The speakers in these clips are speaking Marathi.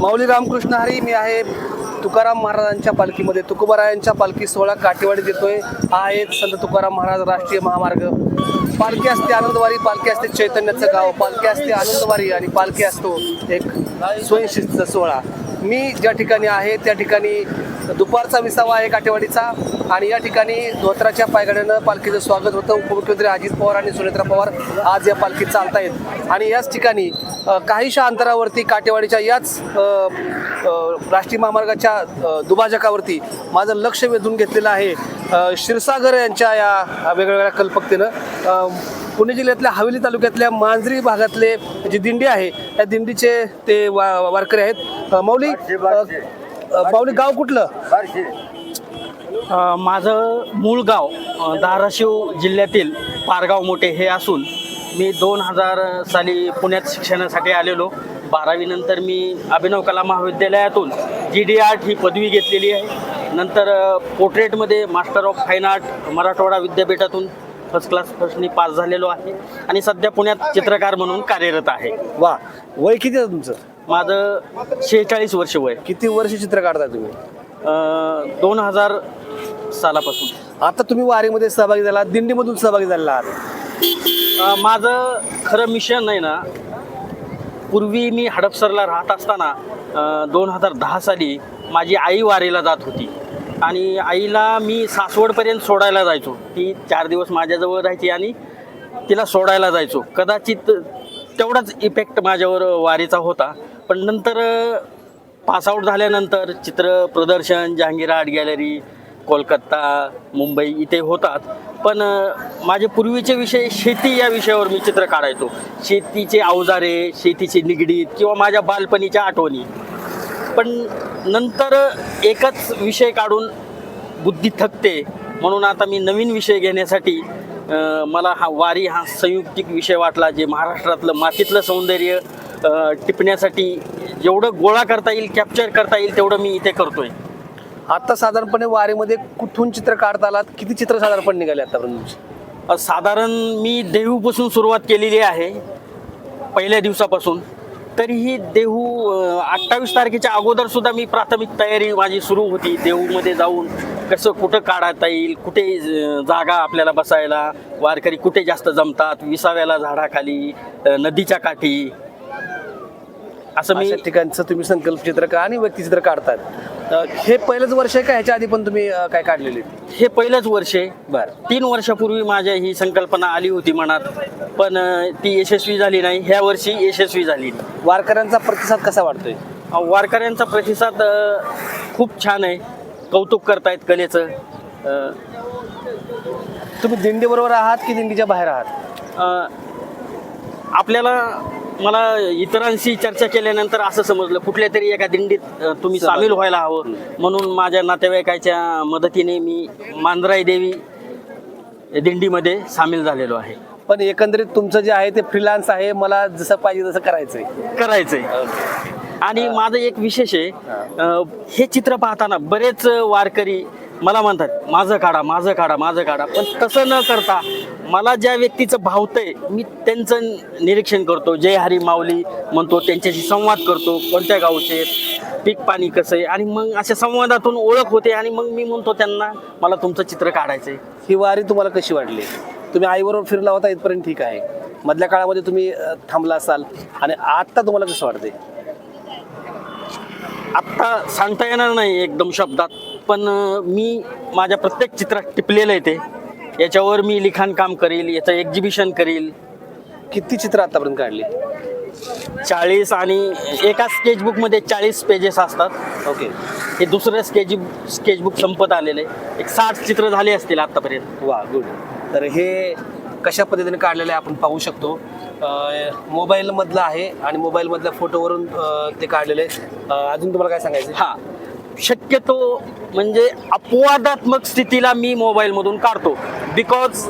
माऊली रामकृष्ण हरी मी आहे तुकाराम महाराजांच्या पालखीमध्ये. तुकोबारायांच्या पालखी सोहळा काटेवाडीत येतोय. हा आहे संत तुकाराम महाराज राष्ट्रीय महामार्ग. पालखी असते आनंदवारी पालखी असते चैतन्याचं गाव पालखी असते आनंदवारी आणि पालखी असतो एक स्वयंशिस्त सोहळा. मी ज्या ठिकाणी आहे त्या ठिकाणी दुपारचा विसावा आहे काटेवाडीचा आणि या ठिकाणी धोत्राच्या पायगड्यानं पालखीचं स्वागत होतं. उपमुख्यमंत्री अजित पवार आणि सुनेत्रा पवार आज या पालखीत चालतायत. आणि याच ठिकाणी काहीशा अंतरावरती काटेवाडीच्या याच राष्ट्रीय महामार्गाच्या दुभाजकावरती माझं लक्ष वेधून घेतलेलं आहे शिरसागर क्षीरसागर यांच्या या वेगवेगळ्या कल्पकतेनं. पुणे जिल्ह्यातल्या हवेली तालुक्यातल्या मांजरी भागातले जी दिंडी आहे त्या दिंडीचे ते वा वारकरी आहेत. मौली माऊली गाव कुठलं? अ, माझं मूळ गाव अ, धाराशिव जिल्ह्यातील पारगाव मोठे हे असून मी दोन हजार साली पुण्यात शिक्षणासाठी आलेलो. बारावीनंतर मी अभिनव कला महाविद्यालयातून जी डी आर्ट ही पदवी घेतलेली आहे. नंतर अ, पोर्ट्रेटमध्ये master of fine art Marathwada विद्यापीठातून फर्स्ट क्लास फर्स्टनी पास झालेलो आहे. आणि सध्या पुण्यात चित्रकार म्हणून कार्यरत आहे. वा. वय किती आहे तुमचं? माझं शेहेचाळीस वर्ष वय. किती वर्ष चित्र काढताय तुम्ही? दोन हजार सालापासून. आता तुम्ही वारीमध्ये सहभागी झाला दिंडीमधून सहभागी झालेला आहात. अ, माझं खरं मिशन आहे ना पूर्वी मी हडपसरला राहत असताना दोन हजार दहा साली माझी आई वारीला जात होती. आणि आईला मी सासवडपर्यंत सोडायला जायचो. ती चार दिवस माझ्याजवळ राहायची आणि तिला सोडायला जायचो. कदाचित तेवढाच इफेक्ट माझ्यावर वारीचा होता. पण नंतर पासआउट झाल्यानंतर चित्र प्रदर्शन जहांगीर आर्ट गॅलरी कोलकाता मुंबई इथे होतात. पण माझे पूर्वीचे विषय शेती या विषयावर मी चित्र काढायचो. शेतीचे अवजारे शेतीचे निगडीत किंवा माझ्या बालपणीच्या आठवणी. पण नंतर एकच विषय काढून बुद्धी थकते. म्हणून आता मी नवीन विषय घेण्यासाठी मला हा वारी हा संयुक्तिक विषय वाटला जे महाराष्ट्रातलं मातीतलं सौंदर्य टिपण्यासाठी जेवढं गोळा करता येईल कॅप्चर करता येईल तेवढं मी इथे करतोय. आता साधारणपणे वारीमध्ये कुठून चित्र काढता आलात? किती चित्र साधारणपणे निघाले आतापर्यंत साधारण मी देहूपासून सुरुवात केलेली आहे पहिल्या दिवसापासून. तरीही देहू अठ्ठावीस तारखेच्या अगोदर सुद्धा मी प्राथमिक तयारी माझी सुरू होती देहूमध्ये जाऊन. कसं कुठं काढता येईल कुठे जागा आपल्याला बसायला वारकरी कुठे जास्त जमतात विसाव्याला झाडाखाली नदीच्या काठी. असं मी ठिकाणचं तुम्ही संकल्प चित्र का आणि व्यक्तिचित्र काढतात? हे पहिलंच वर्ष आहे का ह्याच्या आधी पण तुम्ही काय काढलेले हे पहिलंच वर्ष आहे. बरं. तीन वर्षापूर्वी माझ्या ही संकल्पना आली होती मनात पण ती यशस्वी झाली नाही. ह्या वर्षी यशस्वी झाली वारकऱ्यांचा प्रतिसाद कसा वाटतोय? वारकऱ्यांचा प्रतिसाद खूप छान आहे. कौतुक करतायत कलेचं? अ, तुम्ही दिंडी बरोबर आहात की दिंडीच्या बाहेर आहात? अ, आपल्याला मला इतरांशी चर्चा केल्यानंतर असं समजलं कुठल्या तरी एका दिंडीत अ, तुम्ही सामील व्हायला हवं. म्हणून माझ्या नातेवाईकाच्या मदतीने मी मांजराई देवी दिंडीमध्ये सामील झालेलो आहे. पण एकंदरीत तुमचं जे आहे ते फ्रीलान्स आहे मला जसं पाहिजे तसं करायचंय. करायचंय. आणि माझं एक विशेष आहे हे चित्र पाहताना बरेच वारकरी मला म्हणतात माझं काढा माझं काढा माझं काढा. पण तसं न करता मला ज्या व्यक्तीचं भावतंय मी त्यांचं निरीक्षण करतो. जय हरी माऊली म्हणतो त्यांच्याशी संवाद करतो कोणत्या गावचे पीक पाणी कसं आहे? आणि मग अशा संवादातून ओळख होते आणि मग मी म्हणतो त्यांना मला तुमचं चित्र काढायचंय. ही वारी तुम्हाला कशी वाटली? तुम्ही आईबरोबर फिरला होता इथपर्यंत ठीक आहे. मधल्या काळामध्ये तुम्ही अ, थांबला असाल. आणि आत्ता तुम्हाला कसं वाटते आत्ता सांगता येणार नाही एकदम शब्दात पण मी माझ्या प्रत्येक चित्रात टिपलेलं आहे ते. याच्यावर मी लिखाण काम करील याचं एक्झिबिशन करील. किती चित्र आतापर्यंत काढली? चाळीस आणि एका स्केचबुकमध्ये चाळीस पेजेस असतात. ओके. हे दुसरं स्केच स्केचबुक संपत आलेलं आहे. एक साठ चित्र झाले असतील आत्तापर्यंत वा गुड तर हे कशा पद्धतीने काढलेलं आहे आपण पाहू शकतो. मोबाईलमधलं आहे आणि मोबाईलमधल्या फोटोवरून ते काढलेले. अजून तुम्हाला काय सांगायचं हा. शक्यतो म्हणजे अपवादात्मक स्थितीला मी मोबाईलमधून काढतो. बिकॉज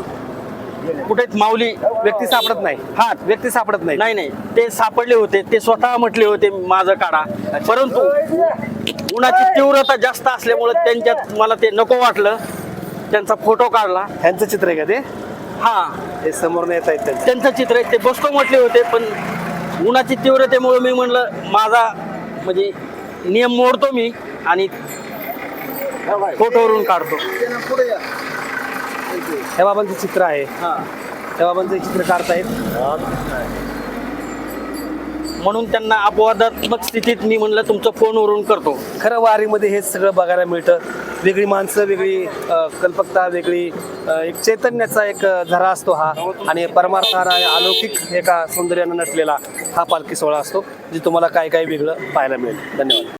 कुठे माऊली व्यक्ती सापडत नाही. हा व्यक्ती सापडत नाही. नाही नाही. ते सापडले होते ते स्वतः म्हटले होते माझं काढा. परंतु उन्हाची तीव्रता जास्त असल्यामुळे त्यांच्यात मला ते नको वाटलं. त्यांचा फोटो काढला. ह्यांचं चित्र आहे का ते? हा. हे समोर येत आहेत त्यांचं. त्यांचं चित्र आहे ते बसतो म्हटले होते पण उन्हाची तीव्रतेमुळे मी म्हणलं माझा म्हणजे नियम मोडतो मी आणि फोटोवरून काढतो. ह्या बाबांचं चित्र आहे. त्या बाबांचं चित्र काढतायत. म्हणून त्यांना अपवादात्मक स्थितीत मी म्हणलं तुमचं फोनवरून करतो. खरं वारीमध्ये हे सगळं बघायला मिळतं. वेगळी माणसं वेगळी अ, कल्पकता वेगळी एक चैतन्याचा एक झरा असतो हा. आणि परमार्थाला अलौकिक एका सौंदर्यानं नटलेला हा पालखी सोहळा असतो जे तुम्हाला काय काय वेगळं पाहायला मिळेल. धन्यवाद.